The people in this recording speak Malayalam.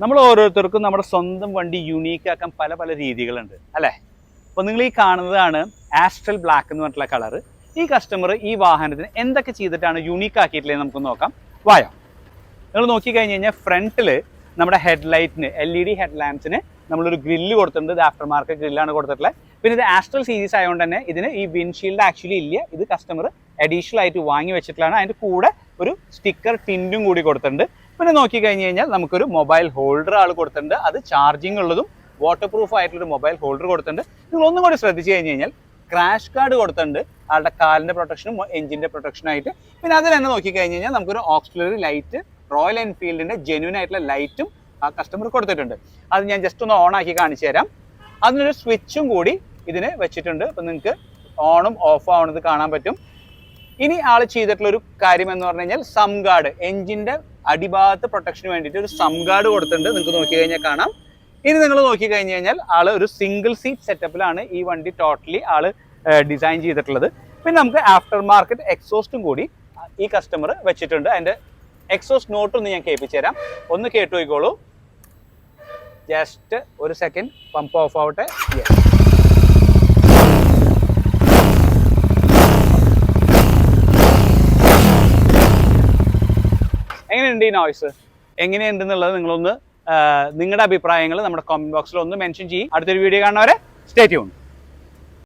നമ്മൾ ഓരോരുത്തർക്കും നമ്മുടെ സ്വന്തം വണ്ടി യുണീക്ക് ആക്കാൻ പല പല രീതികളുണ്ട് അല്ലേ? അപ്പോൾ നിങ്ങൾ ഈ കാണുന്നതാണ് ആസ്ട്രൽ ബ്ലാക്ക് എന്ന് പറഞ്ഞിട്ടുള്ള കളർ ഈ കസ്റ്റമർ ഈ വാഹനത്തിന് എന്തൊക്കെ ചെയ്തിട്ടാണ് യുണീക്ക് ആക്കിയിട്ടില്ലേ നമുക്ക് നോക്കാം. വായോ. നിങ്ങൾ നോക്കി കഴിഞ്ഞ് കഴിഞ്ഞാൽ ഫ്രണ്ടിൽ നമ്മുടെ ഹെഡ്ലൈറ്റിന് എൽ ഇ ഡി ഹെഡ് ലാമ്പ്സിന് നമ്മളൊരു ഗ്രില്ല് കൊടുത്തിട്ടുണ്ട്. ഇത് ആഫ്റ്റർ മാർക്കറ്റ് ഗ്രില്ലാണ് കൊടുത്തിട്ടുള്ളത്. പിന്നെ ഇത് ആസ്ട്രൽ സീരീസ് ആയതുകൊണ്ട് തന്നെ ഇതിന് ഈ വിൻഷീൽഡ് ആക്ച്വലി ഇല്ല. ഇത് കസ്റ്റമർ അഡീഷണൽ ആയിട്ട് വാങ്ങി വെച്ചിട്ടുള്ളതാണ്. അതിന്റെ കൂടെ ഒരു സ്റ്റിക്കർ ടിന്റും കൂടി കൊടുത്തിട്ടുണ്ട്. പിന്നെ നോക്കി കഴിഞ്ഞ് കഴിഞ്ഞാൽ നമുക്കൊരു മൊബൈൽ ഹോൾഡർ ആൾ കൊടുത്തിട്ടുണ്ട്. അത് ചാർജിങ് ഉള്ളതും വാട്ടർ പ്രൂഫ് ആയിട്ടുള്ളൊരു മൊബൈൽ ഹോൾഡർ കൊടുത്തിട്ടുണ്ട്. നിങ്ങൾ ഒന്നും കൂടി ശ്രദ്ധിച്ചു കഴിഞ്ഞ് കഴിഞ്ഞാൽ ക്രാഷ് കാർഡ് കൊടുത്തിട്ടുണ്ട്. ആളുടെ കാലിന്റെ പ്രൊട്ടക്ഷനും എഞ്ചിന്റെ പ്രൊട്ടക്ഷനായിട്ട് പിന്നെ അതിൽ തന്നെ നോക്കി കഴിഞ്ഞ് കഴിഞ്ഞാൽ നമുക്കൊരു ഓക്സിലറി ലൈറ്റ് റോയൽ എൻഫീൽഡിന്റെ ജെന്യൂൻ ആയിട്ടുള്ള ലൈറ്റും ആ കസ്റ്റമർ കൊടുത്തിട്ടുണ്ട്. അത് ഞാൻ ജസ്റ്റ് ഒന്ന് ഓൺ ആക്കി കാണിച്ചു തരാം. അതിനൊരു സ്വിച്ചും കൂടി ഇതിന് വെച്ചിട്ടുണ്ട്. അപ്പം നിങ്ങൾക്ക് ഓണും ഓഫ് ആവണത് കാണാൻ പറ്റും. ഇനി ആൾ ചെയ്തിട്ടുള്ള ഒരു കാര്യം എന്ന് പറഞ്ഞു കഴിഞ്ഞാൽ സംഗാർഡ് എഞ്ചിന്റെ അടിഭാഗത്ത് പ്രൊട്ടക്ഷന് വേണ്ടിയിട്ട് ഒരു സം ഗാർഡ് കൊടുത്തിട്ടുണ്ട്. നിങ്ങൾക്ക് നോക്കി കഴിഞ്ഞാൽ കാണാം. ഇനി നിങ്ങൾ നോക്കി കഴിഞ്ഞു കഴിഞ്ഞാൽ ആൾ ഒരു സിംഗിൾ സീറ്റ് സെറ്റപ്പിലാണ് ഈ വണ്ടി ടോട്ടലി ആൾ ഡിസൈൻ ചെയ്തിട്ടുള്ളത്. പിന്നെ നമുക്ക് ആഫ്റ്റർ മാർക്കറ്റ് എക്സോസ്റ്റും കൂടി ഈ കസ്റ്റമർ വെച്ചിട്ടുണ്ട്. അതിന്റെ എക്സോസ്റ്റ് നോട്ട് ഒന്ന് ഞാൻ കേൾപ്പിച്ചു തരാം. ഒന്ന് കേട്ടു പോയിക്കോളൂ ജസ്റ്റ് ഒരു സെക്കൻഡ് പമ്പ് ഓഫ് ആവട്ടെ. എങ്ങനെയുണ്ട് ഈ നോയ്സ് എങ്ങനെയുണ്ടെന്നുള്ളത് നിങ്ങളൊന്ന് നിങ്ങളുടെ അഭിപ്രായങ്ങൾ നമ്മുടെ കോമന്റ് ബോക്സിൽ ഒന്ന് മെൻഷൻ ചെയ്യും. അടുത്തൊരു വീഡിയോ കാണുന്നവരെ സ്റ്റേറ്റ് ട്യൂൺ